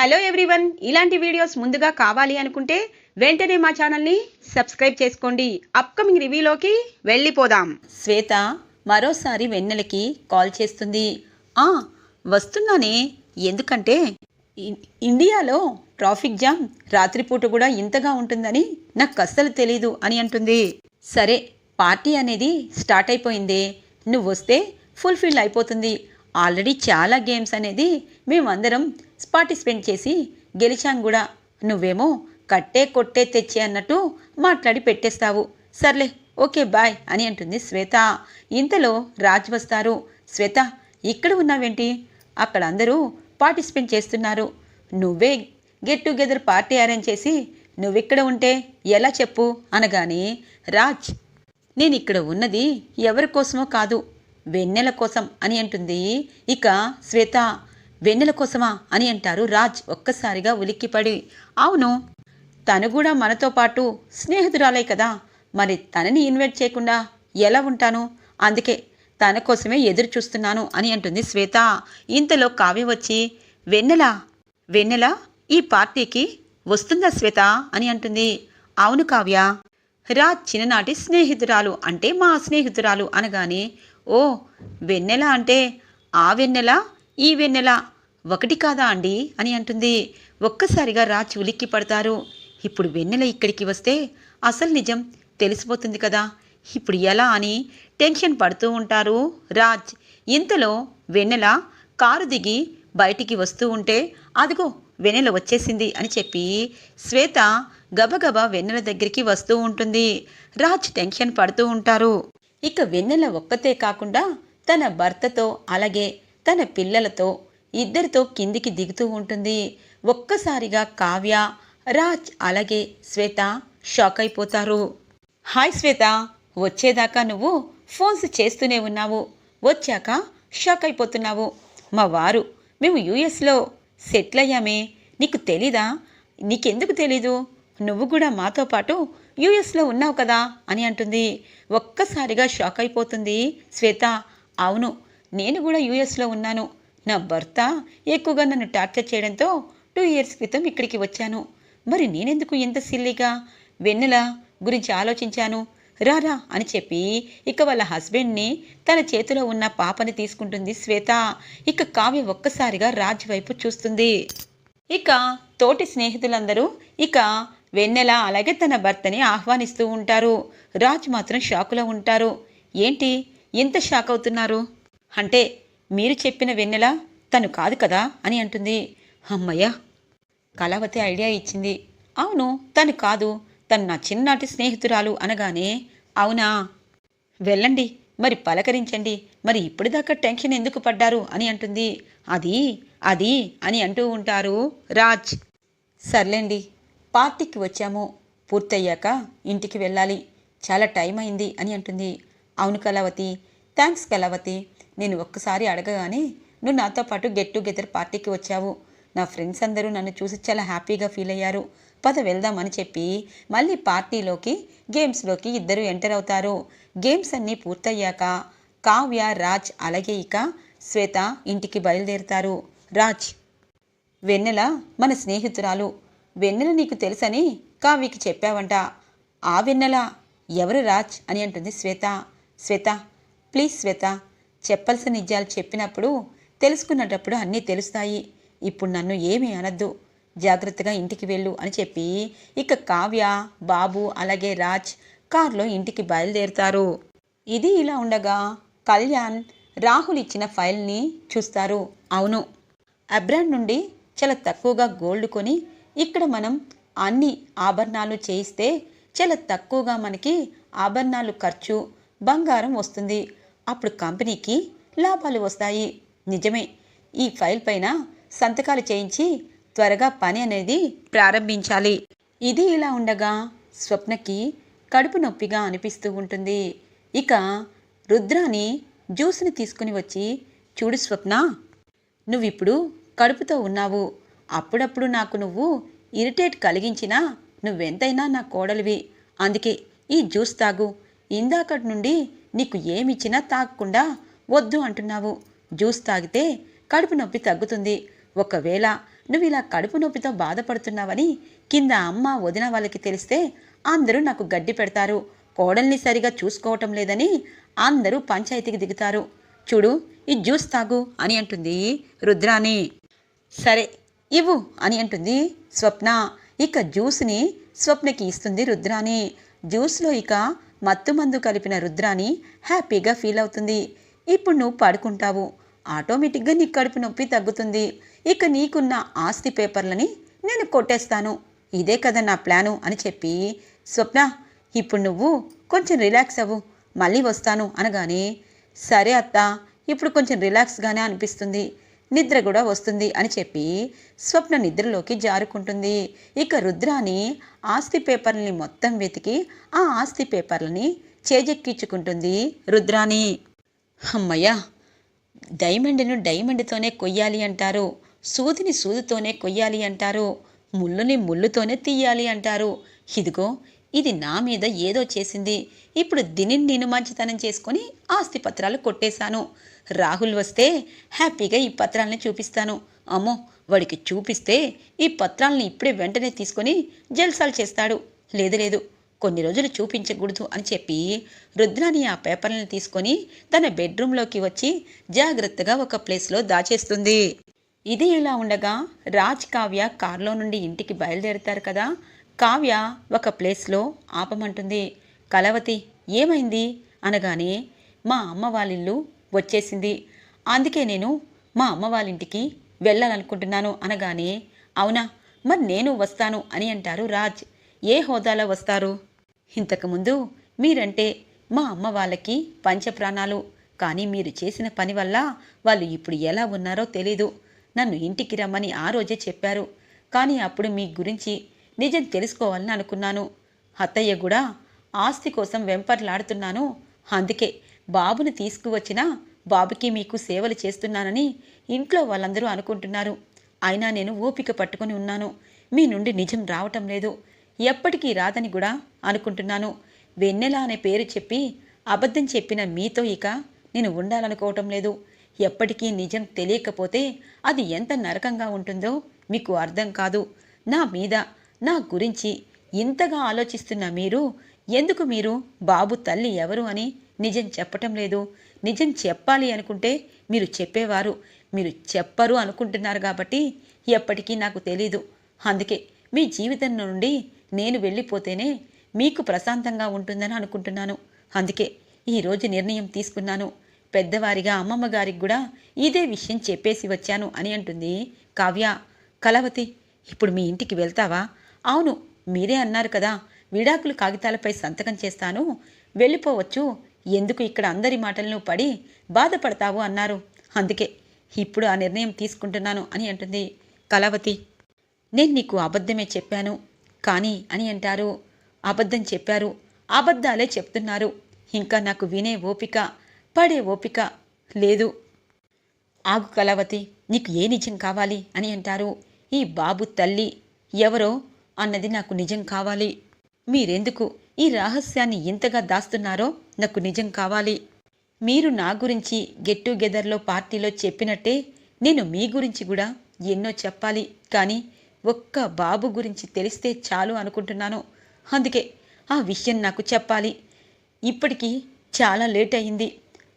Hello everyone. ఇలాంటి videos ముందుగా కావాలి అనుకుంటే వెంటనే మా ఛానల్ని సబ్స్క్రైబ్ చేసుకోండి. అప్కమింగ్ రివ్యూలోకి వెళ్ళిపోదాం. శ్వేత మరోసారి వెన్నెలకి కాల్ చేస్తుంది. ఆ వస్తున్నానే. ఎందుకంటే ఇండియాలో ట్రాఫిక్ జామ్ రాత్రిపూట కూడా ఇంతగా ఉంటుందని నాకు అస్సలు తెలీదు అని అంటుంది. సరే పార్టీ అనేది స్టార్ట్ అయిపోయిందే. నువ్వు వస్తే ఫుల్ఫిల్ అయిపోతుంది. ఆల్రెడీ చాలా గేమ్స్ అనేది మేమందరం పార్టిసిపేట్ చేసి గెలిచాం కూడా. నువ్వేమో కట్టే కొట్టే తెచ్చే అన్నట్టు మాట్లాడి పెట్టేస్తావు. సర్లే ఓకే బాయ్ అని అంటుంది శ్వేత. ఇంతలో రాజ్ వస్తారు. శ్వేత ఇక్కడ ఉన్నావేంటి? అక్కడ అందరూ పార్టిసిపేట్ చేస్తున్నారు. నువ్వే గెట్ టుగెదర్ పార్టీ అరేంజ్ చేసి నువ్విక్కడ ఉంటే ఎలా చెప్పు? అనగానే రాజ్ నేను ఇక్కడ ఉన్నది ఎవరి కోసమో కాదు. వెన్నెల కోసం అని అంటుంది. ఇక శ్వేత వెన్నెల కోసమా అని అంటారు రాజ్ ఒక్కసారిగా ఉలిక్కిపడి. అవును తను కూడా మనతో పాటు స్నేహితురాలే కదా. మరి తనని ఇన్వైట్ చేయకుండా ఎలా ఉంటాను? అందుకే తన కోసమే ఎదురు చూస్తున్నాను అని అంటుంది శ్వేత. ఇంతలో కావ్య వచ్చి వెన్నెల వెన్నెల ఈ పార్టీకి వస్తుందా శ్వేత అని అంటుంది. అవును కావ్య రాజ్ చిన్ననాటి స్నేహితురాలు అంటే మా స్నేహితురాలు అనగానే ఓ వెన్నెల అంటే ఆ వెన్నెల ఈ వెన్నెల ఒకటి కాదా అండి? అని అంటుంది. ఒక్కసారిగా రాజ్ ఉలిక్కి పడతారు. ఇప్పుడు వెన్నెల ఇక్కడికి వస్తే అసలు నిజం తెలిసిపోతుంది కదా. ఇప్పుడు ఎలా అని టెన్షన్ పడుతూ ఉంటారు. రాజ్ ఇంతలో వెన్నెల కారు దిగి బయటికి వస్తూ ఉంటే అదిగో వెన్నెల వచ్చేసింది అని చెప్పి శ్వేత గబగబా వెన్నెల దగ్గరికి వస్తూ ఉంటుంది. రాజ్ టెన్షన్ పడుతూ ఉంటారు. ఇక వెన్నెల ఒక్కతే కాకుండా తన భర్తతో అలాగే తన పిల్లలతో ఇద్దరితో కిందికి దిగుతూ ఉంటుంది. ఒక్కసారిగా కావ్య రాజ్ అలాగే శ్వేత షాక్ అయిపోతారు. హాయ్ శ్వేత వచ్చేదాకా నువ్వు ఫోన్స్ చేస్తూనే ఉన్నావు. వచ్చాక షాక్ అయిపోతున్నావు. మా వారు మేము యూఎస్లో సెటిల్ అయ్యామే. నీకు తెలీదా? నీకెందుకు తెలీదు? నువ్వు కూడా మాతో పాటు యూఎస్లో ఉన్నావు కదా అని అంటుంది. ఒక్కసారిగా షాక్ అయిపోతుంది శ్వేత. అవును నేను కూడా యూఎస్లో ఉన్నాను. నా భర్త ఎక్కువగా నన్ను టార్చర్ చేయడంతో టూ ఇయర్స్ క్రితం ఇక్కడికి వచ్చాను. మరి నేనెందుకు ఇంత సిల్లిగా వెన్నెల గురించి ఆలోచించాను? రారా అని చెప్పి ఇక వాళ్ళ హస్బెండ్ని తన చేతిలో ఉన్న పాపని తీసుకుంటుంది శ్వేత. ఇక కావ్య ఒక్కసారిగా రాజ్ వైపు చూస్తుంది. ఇక తోటి స్నేహితులందరూ ఇక వెన్నెల అలాగే తన భర్తని ఆహ్వానిస్తూ ఉంటారు. రాజ్ మాత్రం షాకులో ఉంటారు. ఏంటి? ఎంత షాక్ అవుతున్నారు? అంటే మీరు చెప్పిన వెన్నెల తను కాదు కదా అని అంటుంది. అమ్మయ్య! కళావతి ఐడియా ఇచ్చింది. అవును తను కాదు. తను నా చిన్ననాటి స్నేహితురాలు అనగానే అవునా? వెళ్ళండి మరి పలకరించండి. మరి ఇప్పటిదాకా టెన్షన్ ఎందుకు పడ్డారు అని అంటుంది. అది అది అని అంటూ ఉంటారు రాజ్. సర్లేండి. పార్టీకి వచ్చాము. పూర్తయ్యాక ఇంటికి వెళ్ళాలి. చాలా టైం అయింది అని అంటుంది. అవును కళావతి. థ్యాంక్స్ కళావతి. నేను ఒక్కసారి అడగగానే నువ్వు నాతో పాటు గెట్ టుగెదర్ పార్టీకి వచ్చావు. నా ఫ్రెండ్స్ అందరూ నన్ను చూసి చాలా హ్యాపీగా ఫీల్ అయ్యారు. పద వెళ్దామని చెప్పి మళ్ళీ పార్టీలోకి గేమ్స్లోకి ఇద్దరు ఎంటర్ అవుతారు. గేమ్స్ అన్నీ పూర్తయ్యాక కావ్య రాజ్ అలాగే ఇక శ్వేత ఇంటికి బయలుదేరుతారు. రాజ్ వెన్నెల మన స్నేహితురాలు. వెన్నెల నీకు తెలుసని కావ్యకి చెప్పావంట. ఆ వెన్నెల ఎవరు రాజ్ అని అంటుంది శ్వేత. శ్వేత ప్లీజ్ శ్వేత చెప్పాల్సిన నిజాలు చెప్పినప్పుడు తెలుసుకున్నటప్పుడు అన్నీ తెలుస్తాయి. ఇప్పుడు నన్ను ఏమీ అనద్దు. జాగ్రత్తగా ఇంటికి వెళ్ళు అని చెప్పి ఇక కావ్య బాబు అలాగే రాజ్ కారులో ఇంటికి బయలుదేరుతారు. ఇది ఇలా ఉండగా కళ్యాణ్ రాహుల్ ఇచ్చిన ఫైల్ని చూస్తారు. అవును అబ్రాండ్ నుండి చాలా తక్కువగా గోల్డ్ కొని ఇక్కడ మనం అన్ని ఆభరణాలు చేయిస్తే చాలా తక్కువగా మనకి ఆభరణాలు ఖర్చు బంగారం వస్తుంది. అప్పుడు కంపెనీకి లాభాలు వస్తాయి. నిజమే. ఈ ఫైల్ పైన సంతకాలు చేయించి త్వరగా పని అనేది ప్రారంభించాలి. ఇది ఇలా ఉండగా స్వప్నకి కడుపు నొప్పిగా అనిపిస్తూ ఉంటుంది. ఇక రుద్రాని జ్యూస్ని తీసుకుని వచ్చి చూడు స్వప్న నువ్విప్పుడు కడుపుతో ఉన్నావు. అప్పుడప్పుడు నాకు నువ్వు ఇరిటేట్ కలిగించినా నువ్వెంతైనా నా కోడలివి. అందుకే ఈ జ్యూస్ తాగు. ఇందాకటి నుండి నీకు ఏమిచ్చినా తాగకుండా వద్దు అంటున్నావు. జ్యూస్ తాగితే కడుపు నొప్పి తగ్గుతుంది. ఒకవేళ నువ్వు ఇలా కడుపు నొప్పితో బాధపడుతున్నావని కింద అమ్మ వదిన వాళ్ళకి తెలిస్తే అందరూ నాకు గడ్డి పెడతారు. కోడల్ని సరిగా చూసుకోవటం లేదని అందరూ పంచాయతీకి దిగుతారు. చూడు ఈ జ్యూస్ తాగు అని అంటుంది రుద్రాని సరే ఇవ్వు అని అంటుంది స్వప్న. ఇక జ్యూస్ని స్వప్నకి ఇస్తుంది రుద్రాని. జ్యూస్లో ఇక మత్తు మందు కలిపిన రుద్రాని హ్యాపీగా ఫీల్ అవుతుంది. ఇప్పుడు నువ్వు పడుకుంటావు. ఆటోమేటిక్గా నీ కడుపు నొప్పి తగ్గుతుంది. ఇక నీకున్న ఆస్తి పేపర్లని నేను కొట్టేస్తాను. ఇదే కదా నా ప్లాను అని చెప్పి స్వప్న. ఇప్పుడు నువ్వు కొంచెం రిలాక్స్ అవ్వు. మళ్ళీ వస్తాను అనగానే సరే అత్త ఇప్పుడు కొంచెం రిలాక్స్గానే అనిపిస్తుంది. నిద్ర కూడా వస్తుంది అని చెప్పి స్వప్న నిద్రలోకి జారుకుంటుంది. ఇక రుద్రాని ఆస్తి పేపర్లని మొత్తం వెతికి ఆ ఆస్తి పేపర్లని చేజెక్కించుకుంటుంది రుద్రాని. అమ్మయ్యా డైమండ్ను డైమండ్తోనే కొయ్యాలి అంటారు సూదిని సూదితోనే కొయ్యాలి అంటారు ముళ్ళుని ముళ్ళుతోనే తీయాలి అంటారు. ఇదిగో ఇది నా మీద ఏదో చేసింది. ఇప్పుడు దీనిని నేను మంచితనం చేసుకొని ఆస్తి పత్రాలు కొట్టేశాను. రాహుల్ వస్తే హ్యాపీగా ఈ పత్రాలని చూపిస్తాను. అమ్మో వాడికి చూపిస్తే ఈ పత్రాలని ఇప్పుడే వెంటనే తీసుకొని జల్సాలు చేస్తాడు. లేదు లేదు కొన్ని రోజులు చూపించకూడదు అని చెప్పి రుద్రాని ఆ పేపర్లను తీసుకొని తన బెడ్రూమ్లోకి వచ్చి జాగ్రత్తగా ఒక ప్లేస్లో దాచేస్తుంది. ఇది ఇలా ఉండగా రాజ్ కావ్య కారులో నుండి ఇంటికి బయలుదేరుతారు కదా. కావ్య ఒక ప్లేస్లో ఆపమంటుంది. కలవతి ఏమైంది? అనగానే మా అమ్మ వాళ్ళ ఇల్లు వచ్చేసింది. అందుకే నేను మా అమ్మ వాళ్ళ ఇంటికి వెళ్ళాలనుకుంటున్నాను అనగానే అవునా మరి నేను వస్తాను అని అంటారు రాజ్. ఏ హోదాలో వస్తారు? ఇంతకుముందు మీరంటే మా అమ్మ వాళ్ళకి పంచప్రాణాలు. కానీ మీరు చేసిన పని వల్ల వాళ్ళు ఇప్పుడు ఎలా ఉన్నారో తెలీదు. నన్ను ఇంటికి రమ్మని ఆ రోజే చెప్పారు. కానీ అప్పుడు మీ గురించి నిజం తెలుసుకోవాలని అనుకున్నాను. అత్తయ్య కూడా ఆస్తి కోసం వెంపర్లాడుతున్నాను. అందుకే బాబుని తీసుకువచ్చినా బాబుకి మీకు సేవలు చేస్తున్నానని ఇంట్లో వాళ్ళందరూ అనుకుంటున్నారు. అయినా నేను ఓపిక పట్టుకొని ఉన్నాను. మీ నుండి నిజం రావటం లేదు. ఎప్పటికీ రాదని కూడా అనుకుంటున్నాను. వెన్నెల అనే పేరు చెప్పి అబద్ధం చెప్పిన మీతో ఇక నేను ఉండాలనుకోవటం లేదు. ఎప్పటికీ నిజం తెలియకపోతే అది ఎంత నరకంగా ఉంటుందో మీకు అర్థం కాదు. నా మీద నా గురించి ఇంతగా ఆలోచిస్తున్న మీరు ఎందుకు మీరు బాబు తల్లి ఎవరు అని నిజం చెప్పటం లేదు. నిజం చెప్పాలి అనుకుంటే మీరు చెప్పేవారు. మీరు చెప్పరు అనుకుంటున్నారు కాబట్టి ఎప్పటికీ నాకు తెలీదు. అందుకే మీ జీవితం నుండి నేను వెళ్ళిపోతేనే మీకు ప్రశాంతంగా ఉంటుందని అనుకుంటున్నాను. అందుకే ఈరోజు నిర్ణయం తీసుకున్నాను. పెద్దవారిగా అమ్మమ్మ గారికి కూడా ఇదే విషయం చెప్పేసి వచ్చాను అని అంటుంది కావ్య. కలవతి ఇప్పుడు మీ ఇంటికి వెళ్తావా? అవును మీరే అన్నారు కదా విడాకులు కాగితాలపై సంతకం చేస్తాను. వెళ్ళిపోవచ్చు ఎందుకు ఇక్కడ అందరి మాటలను పడి బాధపడతావు అన్నారు. అందుకే ఇప్పుడు ఆ నిర్ణయం తీసుకుంటున్నాను అని అంటుంది కళావతి. నేను నీకు అబద్ధమే చెప్పాను. కానీ అని అంటారు. అబద్ధం చెప్పారు. అబద్ధాలే చెప్తున్నారు. ఇంకా నాకు వినే ఓపిక పడే ఓపిక లేదు. ఆగు కళావతి నీకు ఏ నిజం కావాలి అని అంటారు. ఈ బాబు తల్లి ఎవరో అన్నది నాకు నిజం కావాలి. మీరెందుకు ఈ రహస్యాన్ని ఇంతగా దాస్తున్నారో నాకు నిజం కావాలి. మీరు నా గురించి గెట్ టుగెదర్లో పార్టీలో చెప్పినట్టే నేను మీ గురించి కూడా ఎన్నో చెప్పాలి. కానీ ఒక్క బాబు గురించి తెలిస్తే చాలు అనుకుంటున్నాను. అందుకే ఆ విషయం నాకు చెప్పాలి. ఇప్పటికీ చాలా లేట్ అయింది.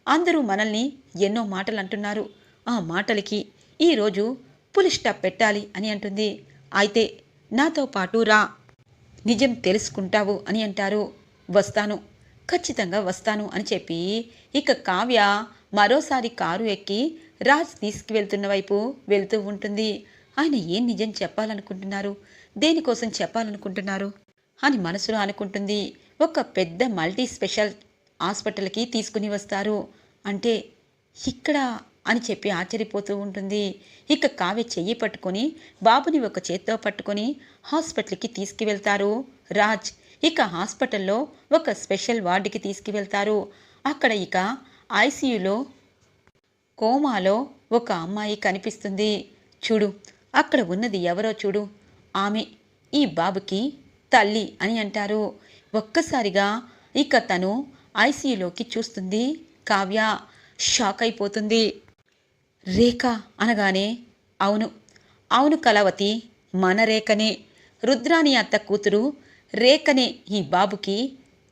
అందరూ మనల్ని ఎన్నో మాటలు అంటున్నారు. ఆ మాటలకి ఈరోజు పులి స్టాప్ పెట్టాలి అని అంటుంది. అయితే నాతో పాటు రా. నిజం తెలుసుకుంటావు అని అంటారు. వస్తాను. ఖచ్చితంగా వస్తాను అని చెప్పి ఇక కావ్య మరోసారి కారు ఎక్కి రాజ్ తీసుకువెళ్తున్న వైపు వెళ్తూ ఉంటుంది. ఆయన ఏం నిజం చెప్పాలనుకుంటున్నారు? దేనికోసం చెప్పాలనుకుంటున్నారు? అని మనసులో అనుకుంటుంది. ఒక పెద్ద మల్టీ స్పెషల్ హాస్పిటల్కి తీసుకుని వస్తారు. అంటే ఇక్కడ అని చెప్పి ఆశ్చర్యపోతూ ఉంటుంది. ఇక కావ్య చెయ్యి పట్టుకొని బాబుని ఒక చేత్తో పట్టుకొని హాస్పిటల్కి తీసుకువెళ్తారు రాజ్. ఇక హాస్పిటల్లో ఒక స్పెషల్ వార్డుకి తీసుకువెళ్తారు. అక్కడ ఇక ఐసీయూలో కోమాలో ఒక అమ్మాయి కనిపిస్తుంది. చూడు అక్కడ ఉన్నది ఎవరో చూడు. ఆమె ఈ బాబుకి తల్లి అని అంటారు. ఒక్కసారిగా ఇక తను ఐసీయూలోకి చూస్తుంది. కావ్య షాక్ అయిపోతుంది. రేఖ అనగానే అవును అవును కళావతి మన రేఖనే. రుద్రాని అత్త కూతురు రేఖనే ఈ బాబుకి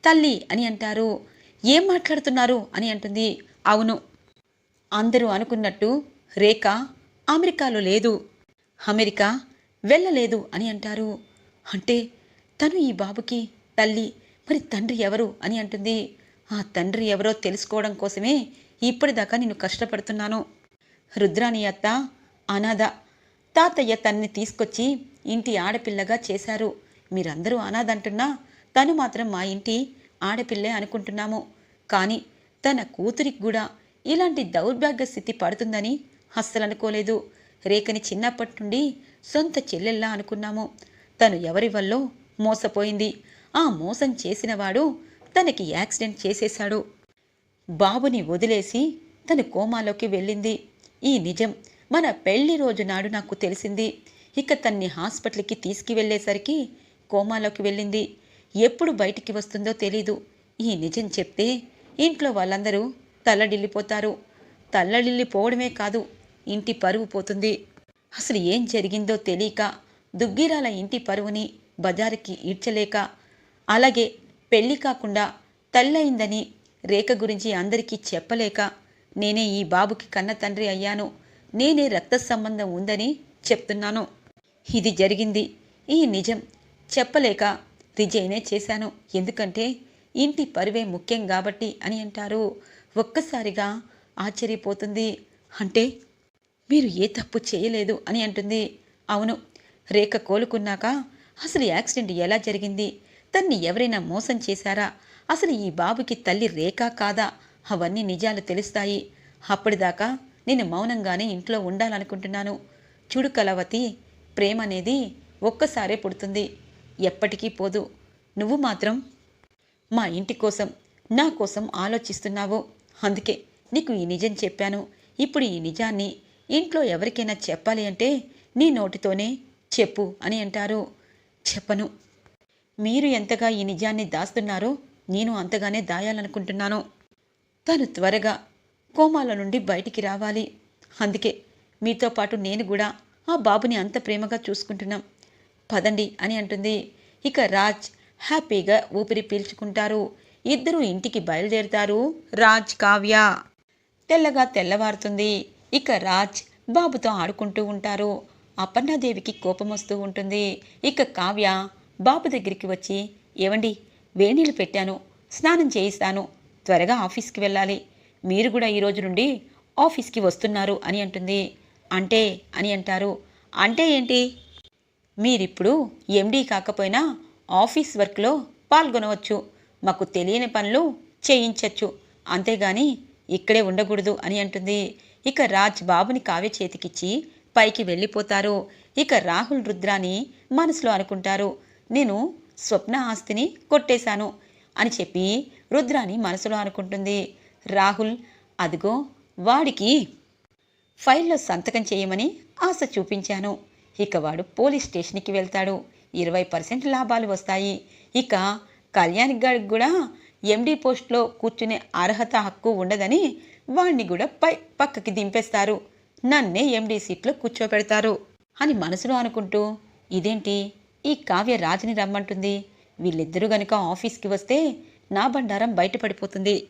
తల్లి అని అంటారు. ఏం మాట్లాడుతున్నారు అని అంటుంది. అవును అందరూ అనుకున్నట్టు రేఖ అమెరికాలో లేదు. అమెరికా వెళ్ళలేదు అని అంటారు. అంటే తను ఈ బాబుకి తల్లి మరి తండ్రి ఎవరు అని అంటుంది. ఆ తండ్రి ఎవరో తెలుసుకోవడం కోసమే ఇప్పటిదాకా నేను కష్టపడుతున్నాను. రుద్రాని అత్త అనాథ తాతయ్య తన్ని తీసుకొచ్చి ఇంటి ఆడపిల్లగా చేశారు. మీరందరూ అనాదంటున్నా తను మాత్రం మా ఇంటి ఆడపిల్లే అనుకుంటున్నాము. కానీ తన కూతురికి కూడా ఇలాంటి దౌర్భాగ్య స్థితి పడుతుందని అస్సలు అనుకోలేదు రేఖని చిన్నప్పటి నుండి సొంత చెల్లెల్లా అనుకున్నాము. తను ఎవరి మోసపోయింది. ఆ మోసం చేసినవాడు తనకి యాక్సిడెంట్ చేసేశాడు. బాబుని వదిలేసి తను కోమాలోకి వెళ్ళింది. ఈ నిజం మన పెళ్ళి రోజు నాడు నాకు తెలిసింది. ఇక తన్ని హాస్పిటల్కి తీసుకువెళ్ళేసరికి కోమాలోకి వెళ్ళింది. ఎప్పుడు బయటికి వస్తుందో తెలీదు. ఈ నిజం చెప్తే ఇంట్లో వాళ్ళందరూ తల్లడిల్లిపోతారు. తల్లడిల్లిపోవడమే కాదు ఇంటి పరువు పోతుంది. అసలు ఏం జరిగిందో తెలియక దుగ్గిరాల ఇంటి పరువుని బజారుకి ఈడ్చలేక అలాగే పెళ్ళి కాకుండా తల్లయిందని రేఖ గురించి అందరికీ చెప్పలేక నేనే ఈ బాబుకి కన్న తండ్రి అయ్యాను. నేనే రక్త సంబంధం ఉందని చెప్తున్నాను. ఇది జరిగింది. ఈ నిజం చెప్పలేక రిజైనే చేశాను. ఎందుకంటే ఇంటి పరువే ముఖ్యం కాబట్టి అని అంటారు. ఒక్కసారిగా ఆశ్చర్యపోతుంది. అంటే మీరు ఏ తప్పు చేయలేదు అని అంటుంది. అవును రేఖ కోలుకున్నాక అసలు యాక్సిడెంట్ ఎలా జరిగింది? తన్ని ఎవరైనా మోసం చేశారా? అసలు ఈ బాబుకి తల్లి రేఖ కాదా? అవన్నీ నిజాలు తెలుస్తాయి. అప్పటిదాకా నేను మౌనంగానే ఇంట్లో ఉండాలనుకుంటున్నాను. చూడు కలవతి ప్రేమ అనేది ఒక్కసారే పుడుతుంది. ఎప్పటికీ పోదు. నువ్వు మాత్రం మా ఇంటి కోసం నా కోసం ఆలోచిస్తున్నావు. అందుకే నీకు ఈ నిజం చెప్పాను. ఇప్పుడు ఈ నిజాన్ని ఇంట్లో ఎవరికైనా చెప్పాలి అంటే నీ నోటితోనే చెప్పు అని అంటారు. చెప్పను. మీరు ఎంతగా ఈ నిజాన్ని దాస్తున్నారో నేను అంతగానే దాయాలనుకుంటున్నాను. తను త్వరగా కోమాల నుండి బయటికి రావాలి. అందుకే మీతో పాటు నేను కూడా ఆ బాబుని అంత ప్రేమగా చూసుకుంటున్నాం. పదండి అని అంటుంది. ఇక రాజ్ హ్యాపీగా ఊపిరి పీల్చుకుంటారు. ఇద్దరు ఇంటికి బయలుదేరుతారు రాజ్ కావ్య. తెల్లగా తెల్లవారుతుంది. ఇక రాజ్ బాబుతో ఆడుకుంటూ ఉంటారు. అపర్ణాదేవికి కోపం వస్తూ ఉంటుంది. ఇక కావ్య బాబు దగ్గరికి వచ్చి ఏవండి వేణీలు పెట్టాను స్నానం చేయిస్తాను త్వరగా ఆఫీస్కి వెళ్ళాలి. మీరు కూడా ఈ రోజు నుండి ఆఫీస్కి వస్తున్నారు అని అంటుంది. అంటే అని అంటారు. అంటే ఏంటి? మీరిప్పుడు ఎండీ కాకపోయినా ఆఫీస్ వర్క్లో పాల్గొనవచ్చు. మాకు తెలియని పనులు చేయించచ్చు. అంతేగాని ఇక్కడే ఉండకూడదు అని అంటుంది. ఇక రాజ్ బాబుని కావ్య చేతికిచ్చి పైకి వెళ్ళిపోతారు. ఇక రాహుల్ రుద్రాని మనసులో అనుకుంటారు. నేను స్వప్న ఆస్తిని కొట్టేశాను అని చెప్పి రుద్రాని మనసులో అనుకుంటుంది. రాహుల్ అదిగో వాడికి ఫైల్లో సంతకం చేయమని ఆశ చూపించాను. ఇక వాడు పోలీస్ స్టేషన్కి వెళ్తాడు. ఇరవై పర్సెంట్ లాభాలు వస్తాయి. ఇక కళ్యాణ్ గారికి కూడా ఎండీ పోస్ట్లో కూర్చునే అర్హత హక్కు ఉండదని వాణ్ణి కూడా పై పక్కకి దింపేస్తారు. నన్నే ఎండీ సీట్లో కూర్చోపెడతారు అని మనసులో అనుకుంటూ ఇదేంటి? ఈ కావ్య రాజుని రమ్మంటుంది. వీళ్ళిద్దరూ గనుక ఆఫీస్కి వస్తే నా బండారం బయటపడిపోతుంది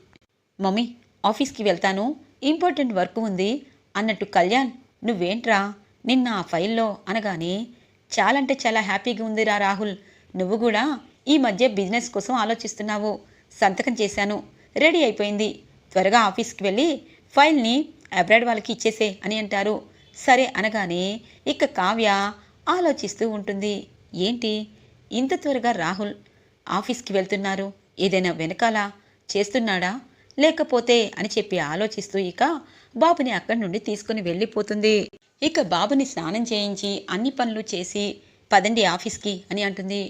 మమ్మీ ఆఫీస్కి వెళ్తాను. ఇంపార్టెంట్ వర్క్ ఉంది అన్నట్టు కళ్యాణ్ నువ్వేంట్రా? నిన్న ఆ ఫైల్లో అనగానే చాలా అంటే చాలా హ్యాపీగా ఉందిరా రాహుల్ నువ్వు కూడా ఈ మధ్య బిజినెస్ కోసం ఆలోచిస్తున్నావు సంతకం చేశాను రెడీ అయిపోయింది త్వరగా ఆఫీస్కి వెళ్ళి ఫైల్ని అబ్రాడ్ వాళ్ళకి ఇచ్చేసే అని అంటారు. సరే అనగానే ఇక కావ్య ఆలోచిస్తూ ఉంటుంది. ఏంటి? ఇంత త్వరగా రాహుల్ ఆఫీస్కి వెళ్తున్నారు ఏదైనా వెనకాల చేస్తున్నాడా? లేకపోతే అని చెప్పి ఆలోచిస్తూ ఇక బాబుని అక్కడి నుండి తీసుకుని వెళ్ళిపోతుంది. ఇక బాబుని స్నానం చేయించి అన్ని పనులు చేసి పదండి ఆఫీస్కి అని అంటుంది.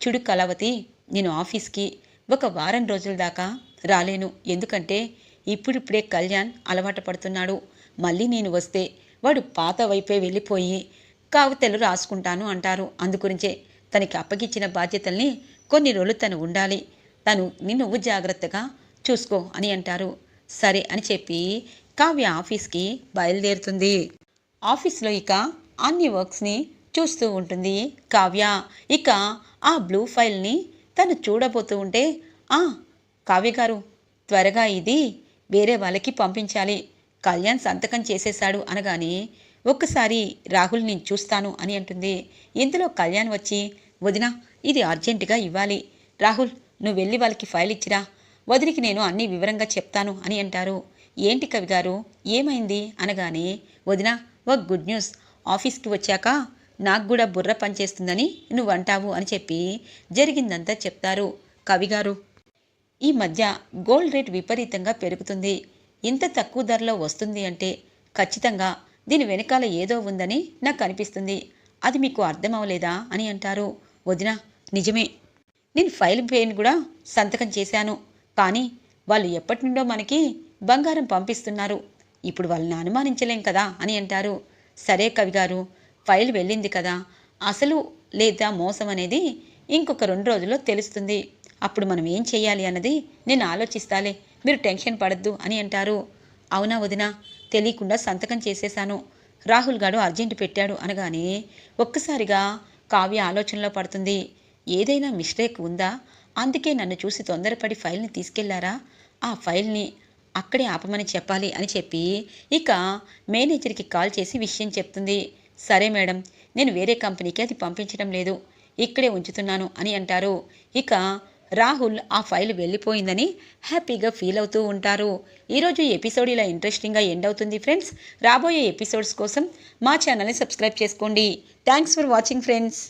చూడు కళావతి నేను ఆఫీస్కి ఒక వారం రోజుల దాకా రాలేను. ఎందుకంటే ఇప్పుడిప్పుడే కళ్యాణ్ అలవాటు పడుతున్నాడు. మళ్ళీ నేను వస్తే వాడు పాత వైపే వెళ్ళిపోయి కాగితాలు రాసుకుంటాను అంటారు. అందుగురించే తనకి అప్పగించిన బాధ్యతల్ని కొన్ని రోజులు తను ఉండాలి. తను నిన్ను జాగ్రత్తగా చూసుకో అని అంటారు. సరే అని చెప్పి కావ్య ఆఫీస్కి బయలుదేరుతుంది. ఆఫీస్లో ఇక అన్ని వర్క్స్ని చూస్తూ ఉంటుంది కావ్య. ఇక ఆ బ్లూ ఫైల్ని తను చూడబోతూ ఉంటే ఆ కావ్య గారు త్వరగా ఇది వేరే వాళ్ళకి పంపించాలి. కళ్యాణ్ సంతకం చేసేశాడు అనగానే ఒక్కసారి రాహుల్ నేను చూస్తాను అని అంటుంది. ఇంతలో కళ్యాణ్ వచ్చి వదిన ఇది అర్జెంటుగా ఇవ్వాలి. రాహుల్ నువ్వు వెళ్ళి వాళ్ళకి ఫైల్ ఇచ్చిరా. వదినికి నేను అన్ని వివరంగా చెప్తాను అని అంటారు. ఏంటి కవి గారు? ఏమైంది? అనగానే వదిన ఒక గుడ్ న్యూస్. ఆఫీస్కి వచ్చాక నాకు కూడా బుర్ర పనిచేస్తుందని నువ్వు అంటావు అని చెప్పి జరిగిందంతా చెప్తారు కవిగారు ఈ మధ్య గోల్డ్ రేట్ విపరీతంగా పెరుగుతుంది. ఇంత తక్కువ ధరలో వస్తుంది అంటే ఖచ్చితంగా దీని వెనకాల ఏదో ఉందని నాకు అనిపిస్తుంది. అది మీకు అర్థమవలేదా అని అంటారు వదిన. నిజమే. నేను ఫైల్ పేన్ కూడా సంతకం చేశాను. కానీ వాళ్ళు ఎప్పటి నుండో మనకి బంగారం పంపిస్తున్నారు. ఇప్పుడు వాళ్ళని అనుమానించలేం కదా అని అంటారు. సరే కవిగారు ఫైల్ వెళ్ళింది కదా. అసలు లేదా మోసం అనేది ఇంకొక రెండు రోజుల్లో తెలుస్తుంది. అప్పుడు మనం ఏం చేయాలి అన్నది నేను ఆలోచిస్తాలే. మీరు టెన్షన్ పడద్దు అని అంటారు. అవునా వదిన? తెలియకుండా సంతకం చేసేశాను. రాహుల్ గాడు అర్జెంట్ పెట్టాడు అనగానే ఒక్కసారిగా కావ్య ఆలోచనలో పడుతుంది. ఏదైనా మిస్టేక్ ఉందా? అందుకే నన్ను చూసి తొందరపడి ఫైల్ని తీసుకెళ్ళారా? ఆ ఫైల్ని అక్కడే ఆపమని చెప్పాలి అని చెప్పి ఇక మేనేజర్కి కాల్ చేసి విషయం చెప్తుంది. సరే మేడం నేను వేరే కంపెనీకి అది పంపించడం లేదు. ఇక్కడే ఉంచుతున్నాను అని అంటారు. ఇక రాహుల్ ఆ ఫైల్ వెళ్ళిపోయిందని హ్యాపీగా ఫీల్ అవుతూ ఉంటారు. ఈరోజు ఎపిసోడ్ ఇలా ఇంట్రెస్టింగ్గా ఎండ్ అవుతుంది ఫ్రెండ్స్. రాబోయే ఎపిసోడ్స్ కోసం మా ఛానల్ని సబ్స్క్రైబ్ చేసుకోండి. Thanks for watching friends.